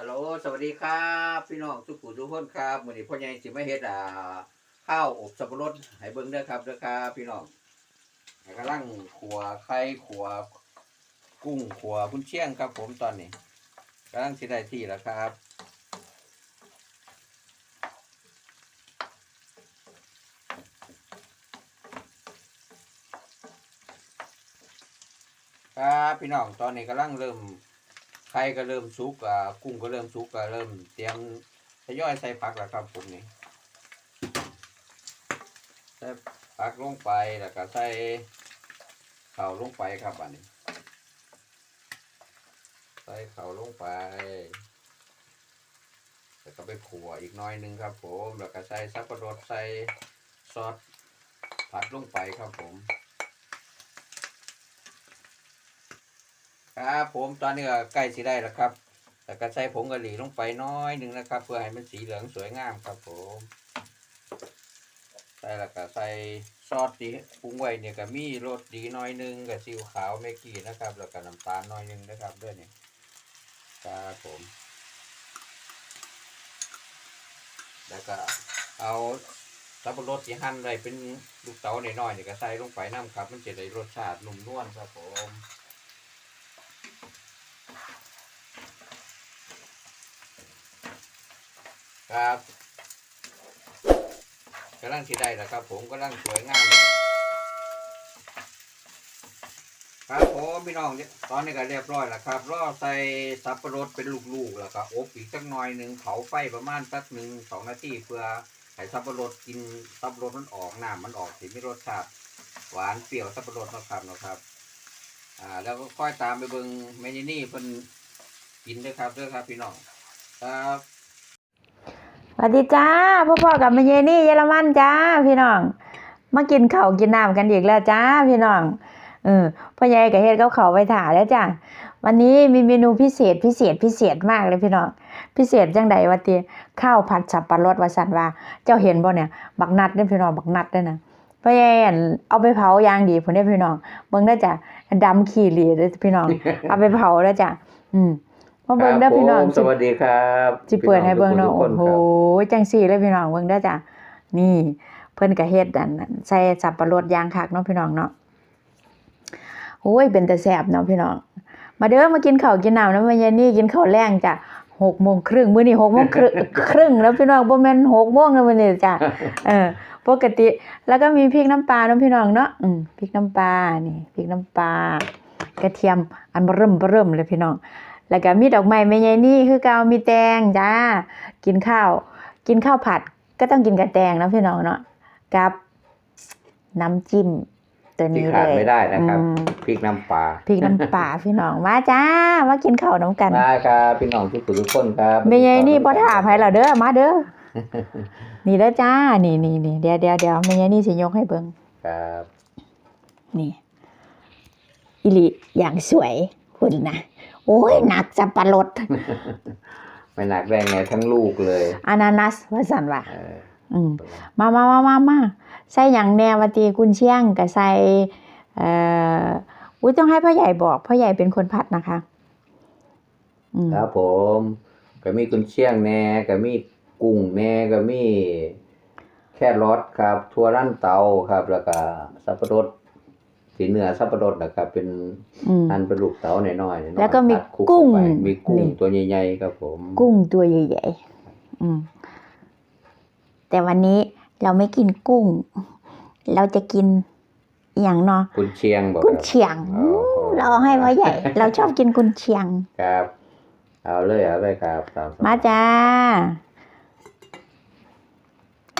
ฮัลโหล สวัสดีครับ พี่น้องสุขุมทุกคนครับวันนี้พ่อใหญ่สิมาเฮ็ดอ่าข้าวอบสับปะรดให้เบิ่งเด้อครับเด้อครับ พี่น้องให้กำลังขัวไข่ขัวกุ้งขัวคุณเชียงครับผมตอนนี้กำลังสิได้ที่แล้วครับครับพี่น้องตอนนี้กำลังเริ่ม ไข่ก็เริ่มสุกอ่ากุ้งก็เริ่มสุกก็เริ่มเตรียมทยอยใส่ผักแล้วครับผมนี่ใส่ผักลงไปแล้วก็ใส่ข้าวลงไปครับอันนี้ ใส่ข้าวลงไปแล้วก็ไปขัวอีกน้อยหนึงครับ ผมแล้วก็ใส่สับปะรดใส่ซอสผัดลงไปครับผม ครับผมตอนนี้ก็ใกล้สิได้แล้วครับแต่ก็ใส่ผงกะหรี่ลงไปน้อยหนึ่งนะครับ เพื่อให้มันสีเหลืองสวยงามครับผมใส่แล้วก็ใส่ซอสดีปรุงไว้เนี่ยก็มีรสดีน้อยหนึงกับซีอิ๊วขาวเมกี้นะครับ แล้วก็น้ำตาลน้อยหนึงนะครับด้วยเนี่ยครับผม แล้วก็เอาสับปะรดที่หั่นไว้เป็นลูกเต๋าหน่อยๆเนี่ยก็ใส่ลงไปน้ำครับ มันจะได้รสชาตินุ่มนวลครับผม ครับกำลังสิได้แล้วครับ ผมกำลังสวยงามครับผมพี่น้องเนี่ยตอนนี้ก็เรียบร้อยแล้วครับรอใส่สับปะรดเป็นลูกๆแล้วก็อบอีกสักหน่อยหนึ่งเผาไฟประมาณสักหนึ่งสองนาทีเพื่อให้สับปะรดกินสับปะรดมันออกน้ำมันออกสิมีรสชาติหวานเปรี้ยวสับปะรดนะครับนะครับอ่าแล้วก็ค่อยตามไปเบิงเมนูนี่เพิ่นกินด้วยครับด้วยครับพี่น้องครับ สวัสดีจ้าพ่อพ่อกับแม่เยนี่เยอรมันจ้า พี่น้องมากินเขากินน้ำกันอีกแล้วจ้า พี่น้องเออพ่อใหญ่กับเฮ็ดกับข้าไปถ่าแล้วจ้าวันนี้มีเมนูพิเศษพิเศษพิเศษมากเลยพี่น้องพิเศษจังใดวะติข้าวผัดสับปะรดวาซั่นว่า เจ้าเห็นบ่เนี่ยบักนัดเด้อพี่น้องบักนัดเด้อนะพ่อใหญ่อั่นเอาไปเผาย่างดีพุ่นเด้อพี่น้องเบิ่งได้จ้ะดำขี้เหร่เด้อพี่น้องเอาไปเผาเด้อจ้ะอืม มาเบิ่งเด้อพี่น้องครับผมสวัสดีครับสิเปิดให้เบิ่งเนาะพี่โอ้ทุกโหคนครับจังซี่เลยพี่น้องเบิ่งเด้อจ้ะนี่ เพิ่นก็เฮ็ดอันนั้นใส่สับปะรดย่างคักเนาะพี่น้องเนาะโอ้ยเป็นแต่แซ่บเนาะพี่น้อง มาเด้อมากินข้าวกินน้ำนะแม่ยายนี่กินข้าวแรงจ้ะ6โมงครึ่งมื้อนี้6โมงครึ่งครึ่งแล้วพี่น้องบ่แม่น6โมงแล้วมื้อนี้จ้ะเออปกติแล้วก็มีพริกน้ำปลาเนาะพี่น้องเนาะอืมพริกน้ำปลานี่พริกน้ำปลากระเทียมอันเบิ่มเบิ่มเลยพี่น้อง แล้วก็มีดอกไม้แม่ยายนี่คือเกามีแตงจ้า กินข้าว กินข้าวผัดก็ต้องกินกับแตงเนาะพี่น้องเนาะกับน้ำจิ้มตัวที่นี้ขาดเลยไม่ได้นะครับอืมพริกน้ำปลาพริกน้ำปลาพี่น้องมาจ้ามากินข้าวน้ำกันมาครับพี่น้องทุกคนทุกคนครับแม่ยายนี่บ่ถามให้เราเด้อมาเด้อนี่เด้อจ้านี่นี่นี่เดี๋ยวเดี๋ยวเดี๋ยวแม่ยายนี่สิยกให้เบิ่ง ครับนี่อิลิอย่างสวยคุณนะ โอ้ยหนักสับปะรดไม่หนักแรงไงทั้งลูกเลยอานานัสว่าสันว่าเอออืมมามามามามาใส่อย่างแนววาตีกุนเชียงกับใส่เอ่ออุ้ยต้องให้พ่อใหญ่บอกพ่อใหญ่เป็นคนผัดนะคะอืมครับผมก็มีกุนเชียงแหน่ก็มีกุ้งแหน่ก็มีแครอทครับ ทั่วรั่นเตาครับ แล้วก็สับปะรด สีเนื้อสับปะรดนะครับเป็นอืมอันเป็นลูกเต๋าหน่อยๆน้อยๆแล้วก็มีตัดคลุกุ้งเข้าไปมีกุ้งนี่ตัวใหญ่ๆครับผม กุ้งตัวใหญ่ๆอืมแต่วันนี้เราไม่กินกุ้ง เราจะกินอหย่างเนาะกุนเชียงบอกกุนครับเชียงอ๋อเราเอาให้พ่อใหญ่ เราชอบกินกุนเชียงครับ เอาเลยเอาเลยครับตามสบยมาจ้า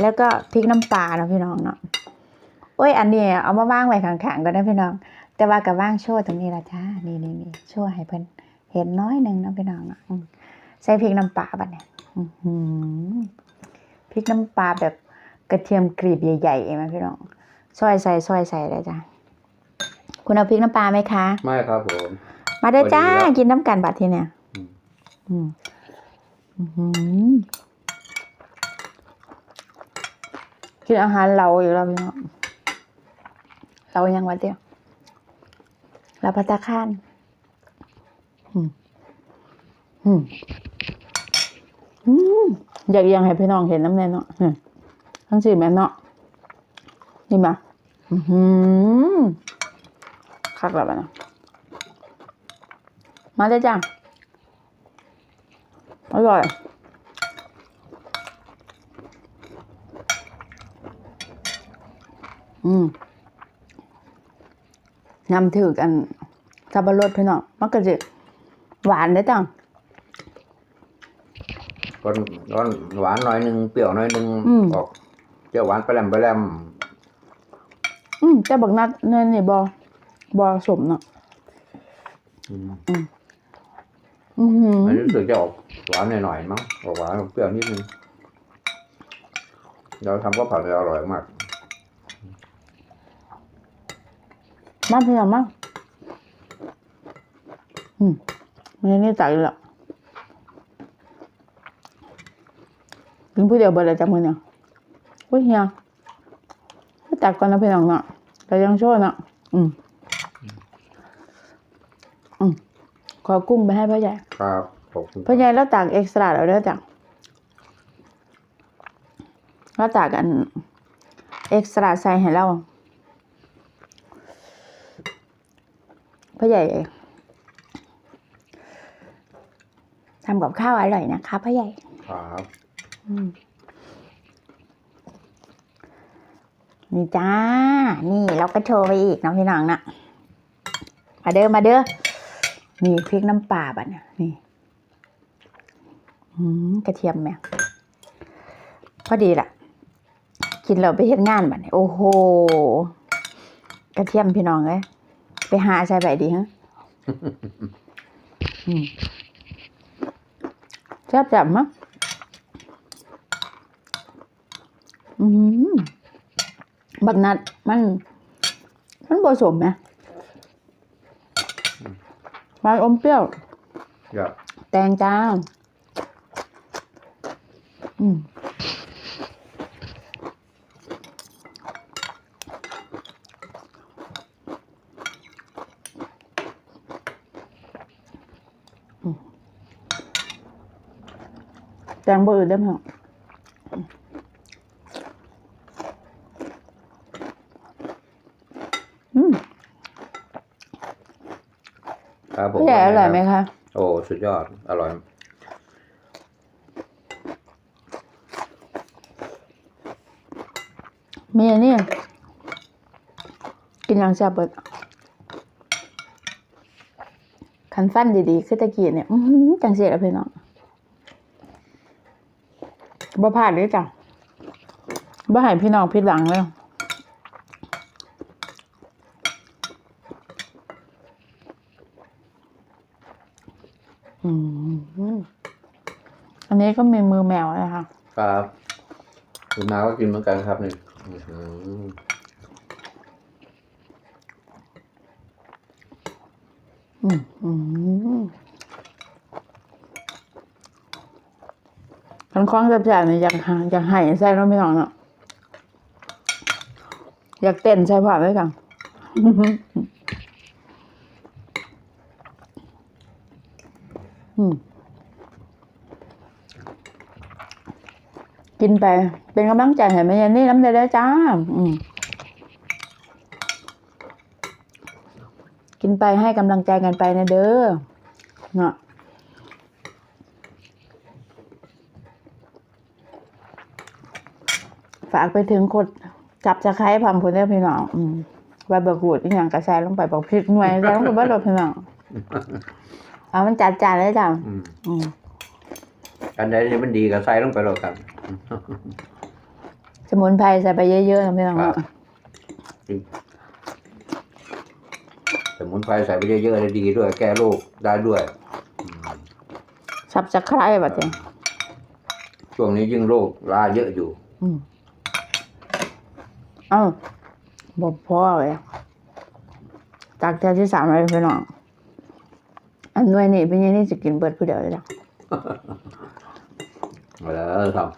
แล้วก็พริกน้ำปลาเนาะพี่น้องเนาะ โอ้ย อันนี้เอามาว่างไว้ข้างๆก็ได้พี่น้อง แต่ว่ากับว่างโชว์ตรงนี้ละจ้า นี่นี่นี่โชว์ให้เพิ่นเห็นน้อยหนึ่งเนาะพี่น้องเนาะอืมใส่พริกน้ำปลาบัดเนี่ยอื้อหือพริกน้ำปลาแบบกระเทียมกรีบใหญ่ๆเองไหมพี่น้อง ซอยใส่ซอยใส่เลยจ้าคุณเอาพริกน้ำปลาไหมคะ ไม่ครับผม มาเด้อจ้าพอดีแล้วกินน้ำกันบัดทีเนี่ยอืมอืมอื้อหือกินอาหารเราอยู่แล้วพี่น้อง เรายังวะเดียวเราพัตตาคานอืมอืมอืมอยากยังให้พี่น้องเห็นน้ำแน่เนาะทั้งสี่แม่เนาะนี่มาอือหือคักแล้วนะมาเลยจ้าอร่อยอืม นำถือกันสับปะรดพี่น้องมันก็จะหวานได้อจังร้อนร้อนหวานหน่อยหนึงเปรี้ยวหน่อยหนึงอืมออกเจ้าหวานไปแลมไปแลมอืมแต่บักนัดเนินนี่บอบอสมเนาะอืมอือหือมันรู้สึกจะออกหวานหน่อยๆมั้งออกหวานออกเปรี้ยวนิดนึงเราทำก็ผัดเลยอร่อยมาก มาพี่น้องมาอืมมันนี่ตักอีกแล้วกินผู้เดียวเบิดเลยจ้ะมือเนี่ยโอ้ยเฮียให้ตักก่อนนะพี่น้องเนาะแต่ยังโชว์เนาะอืมอืมขอกุ้งไปให้พ่อใหญ่ครับขอบคุณพ่อใหญ่แล้วตากเอ็กซ์ตร้าแล้วเด้อจ้ะแล้วตากอัน เอ็กซ์ตร้าใส่ให้เรา พ่อใหญ่ทำกับข้าวอร่อยนะคะพ่อใหญ่ ครับอืมนี่จ้า นี่เราก็โชว์ไปอีกเน้องพี่น้องนะมาเด้อมาเด้อนี่พริกน้ำปลาบัดเนี่ยนี่อืมกระเทียมแม่พอดีล่ะ กินเราไปเฮ็ดงานบัดนี้โอ้โห กระเทียมพี่น้องเอ้ย ไปหาใส่ไปดีฮะอืมแซ่บจับมั้งอืมบักนัดมัน มันผสมไหมหวานอมเปรี้ยวครับแตงจ้าอืมอืม แตงบ่อื่นได้ไหมยอืมครับผมพี่ใหญ่อร่อยไหมคะ โอ้ สุดยอด อร่อย มีอันนี้กินอย่างแซ่บเบิดคันฟันดีๆ คือตะกี้เนี่ยอื้อหือจังเสียแล้วพี่น้อง บ่พลาดเลยจ้ะบ่ให้พี่น้องผิดหวังเลยอืมอันนี้ก็มีมือแมวนะคะครับคุณมาก็กินเหมือนกันครับนี่อื้อหืออืม มันคล้องแซ่บๆเนี่ยอยากหาอยากให้ใส่น้องพี่น้องเนาะอยากเต้นใส่ผ้าไว้กันอืมกินไป เป็นกำลังใจให้แม่ยันนี่น้ำเด้อจ้า อืมกินไปให้กำลังใจกันไปนะเด้อเนาะ ฝากไปถึงคนจับจะคล้ายพัมพูนได้อพี่น้องอืมใบเบิกหูดอีกอย่างกระแซลงไปบอกพริกหน่วยใส่ลงไปบ้านเราพี่น้องเอามันจัดจานเลยจ้ะอืมอืมอันใดที่มันดีก็ใส่ลงไปแล้วกันสมุนไพรใส่ไปเยอะๆนะพี่น้องครับ เนาะสมุนไพรใส่ไปเยอะๆเลยดีด้วย แก้โรคได้ด้วยอืมสับจะคล้ายแบบนี้ช่วงนี้ยิ่งโรคราเยอะอยู่ อืม เอ้าบอกพ่อเลยตักแถวที่สามเลยพี่น้องอันหน่วยนี่เป็นยังนี่จะกินเบิดผู้เดียวเลยจ้ะเอาแล้วครับ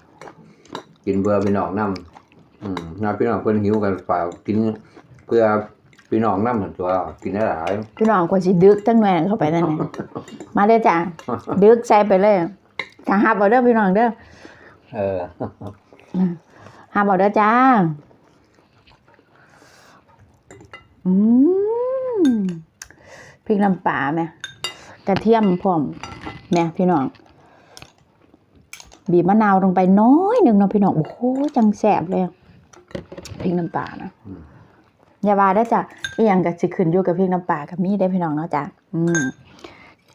กินเพื่อพี่น้องน้ำอืมงานพี่น้องเพิ่นหิวกันฝ่ากกิน เพื่อพี่น้องน้ำเหมือนตัว กินได้หลายพี่น้องควรสิดึกทั้งหน่วยเข้าไปนั่นเองมาเลยจ้ะดึกใส่ไปเลยถ้าฮับเอาเด้อพี่น้องเด้อเออฮับเอาเด้อจ้า อืมพริกน้ำปลาแม่กระเทียมพร้อมแม่พี่น้อง บีบมะนาวลงไปน้อยหนึ่งเนาะพี่น้อง โอ้โหจังแสบเลยพริกน้ำปลานะอืมอย่าว่าได้อจ้ะอีหยังกับสิขึ้นอยู่กับพริกน้ำปลากับมีได้อพี่น้องเนาะจ้ะอืม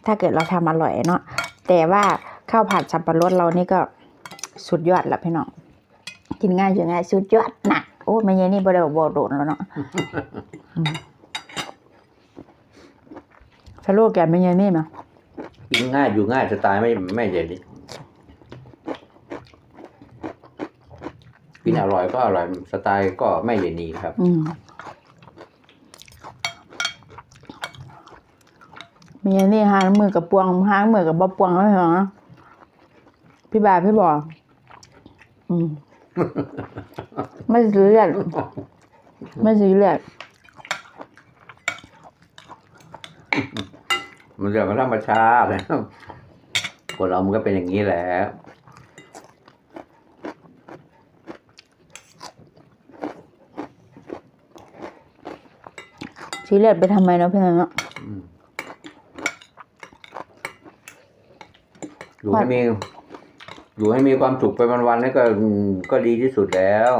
ถ้าเกิดเราทำอร่อยเนาะแต่ว่าข้าวผัดสับปะรดเรานี่ก็สุดยอดละพี่น้อง กินง่ายอยู่ง่ายสุดยอดนะ โอ้ไม่ใช่นี่บ่ได้บอกโดนแล้วเนาะอืมสโลแกนไม่ใช่นี่มั้ยกินง่ายอยู่ง่ายสไตล์ไม่ไม่ใหญ่ดิกินอร่อยก็อร่อยสไตล์ก็ไม่ใหญ่นีครับอืมมีอันนี่หางมือกับปวงหางมือกับบ่ปวงแล้วเหรอพี่บาพี่บอกอืม ไม่ซื้อเลยไม่ซื้อเลยมันเรื่องของธรรมชาตินะคนเรามันก็เป็นอย่างนี้แหละซื้อเลยไปทำไมเนาะพี่น้องเนาะอืมอยู่ให้มี อยู่ให้มีความสุขไปวันๆนี่ก็อืมก็ดีที่สุดแล้ว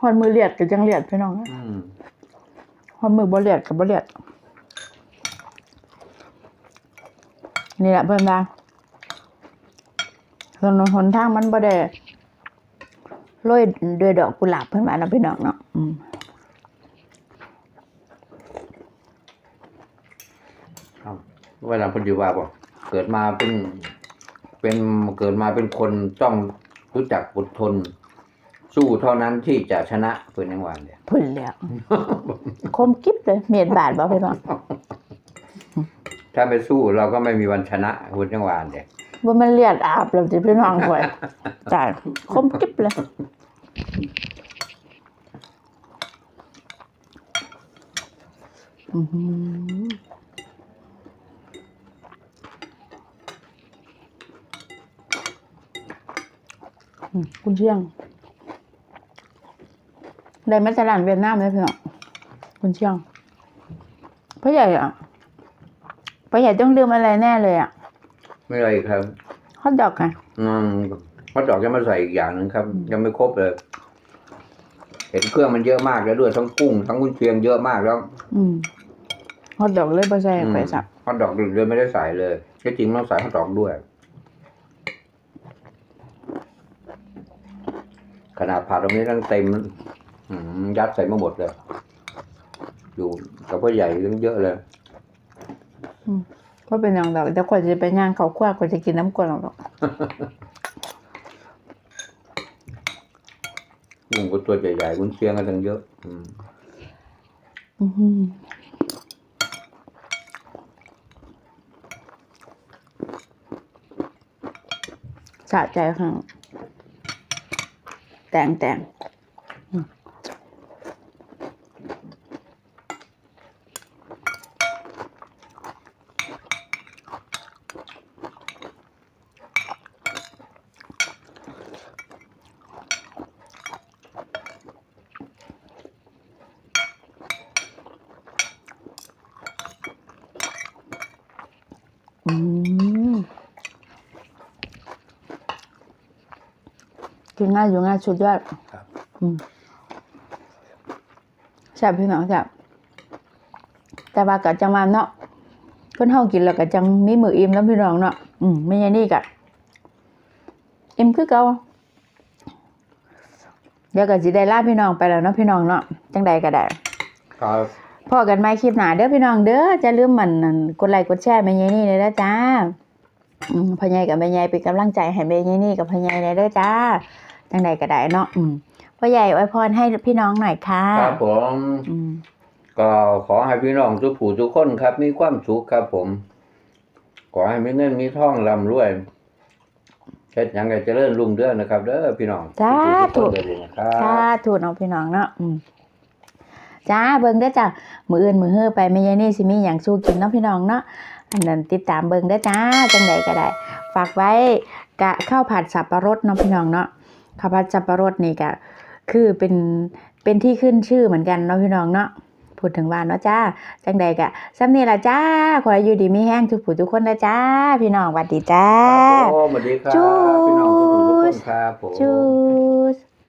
ฮอนมือเลียดกับจังเลียดพี่น้องเนาะอืมฮอนมือบ่เลียดกับบ่เลียด นี่แหละเพื่อนบ้านถนนหนทางมันบ่ได้โรยด้วยดอกกุหลาบเพิ่นมาเนาะพี่น้องเนาะอืมครับเวลาพอดีว่าบอกเกิดมาเป็น เป็นเกิดมาเป็นคนต้องรู้จักอดทน สู้เท่านั้นที่จะชนะเพื่อนยังหวานเนี่ยพุ่นแล้วคมกิ๊บเลย เมียดบาทบ่พี่น้องถ้าไปสู้เราก็ไม่มีวันชนะเพื่อนยังหวานเนี่ยบ่แมันเลียดอาบแล้วสิพี่น้องข่อยจ้าคมกิ๊บเลยอื้อหืออืม คุณเชียง ได้มาจากร้านเวียดนามเลยพี่น้องคุณเชียงพ่อใหญ่อะพ่อใหญ่ต้องลืมอะไรแน่เลยอะ ไม่อะไรครับฮอทดอกไงอืมเพราะดอกจะมาใส่อีกอย่างหนึ่งครับ ยังไม่ครบเลย เห็นเครื่องมันเยอะมากแล้วด้วยทั้งกุ้งทั้งกุนเชียงเยอะมากแล้ว อืมฮอทดอกเลยบ่ใส่อืมไปสับฮอทดอกเลยไม่ได้ใส่เลยที่จริงต้องใส่ฮอทดอกด้วย ขนาดผัดตรงนี้ทั้งเต็มอืมยัดใส่มาหมดเลย อยู่กับพ่อใหญ่ตั้งเยอะเลยก็เป็นอย่างดอกแต่กว่าจะไปย่างเขาวคว้ากว่าจะกินน้ำกวนหรอกกุ้งก็ตัวใหญ่ๆกุนเชียงก็ตั้งเยอะ อืมอื้อหือสะใจค่ะ แต่งแต่งอืมอืมกิ นง่ายอยู่ง่ายสุดยอดครับอืมแซ่บพี่น้องแซ่บแต่ว่าก็จังว่าเนาะเพิ่นเฮากินแล้วก็จังมีมืออิ่มแล้วพี่น้องเนาะอืมไม่ใช่นี่ก็อิ่มคือเก่าเดี๋ยวก็สิได้ลาพี่น้องไปแล้วเนาะพี่น้องเนาะจังใดก็ได้ครับพอกันใหม่คลิปหน้าเด้อพี่น้องเด้อจะลืมมันนั่นกดไลค์กดแชร์แม่ยายนี่เลยนะจ้าอืมพ่อใหญ่กับแม่ยายเป็นกำลังใจให้แม่ยายนี่กับพ่อใหญ่เลยเด้อจ้า จังใดก็ได้เนาะอืมพ่อใหญ่อวยพรให้พี่น้องหน่อยค่ะครับผมอืมก็ขอให้พี่น้องทุกผู้ทุกคนครับ มีความสุขครับผม ขอให้มีเงินมีทองร่ำรวยเฮ็ดหยังไงเจริญรุ่งเรืองนะครับเด้อพี่น้องจ้าทุถูกกๆเลยนะครับจ้าถูกน้องพี่น้องเนาะอืมจ้าเบิ่งเด้อจ้ามืออื่นมือเฮือไปแม่ยายนี่สิมีหยังสู้กินเนาะพี่น้องเนาะอันนั้นติดตามเบิ่งเด้อจ้าจังใดก็ได้ ฝากไว้กะข้าวผัดสับปะรดเนาะพี่น้องเนาะ ข้าวผัดสับปะรดนี่ก็คือเป็นเป็นที่ขึ้นชื่อเหมือนกันเนาะพี่น้องเนาะพูดถึงว่าเนาะจ้าจังใดกะซ้ำนี่ละจ้าขอให้อยู่ดีมีแห้งทุกผู้ทุกคนนะจ้า พี่น้องหวัดดีจ้าครับผมสวัสดีครับจู๊พี่น้องทุกคนทุกคนครับผมจูส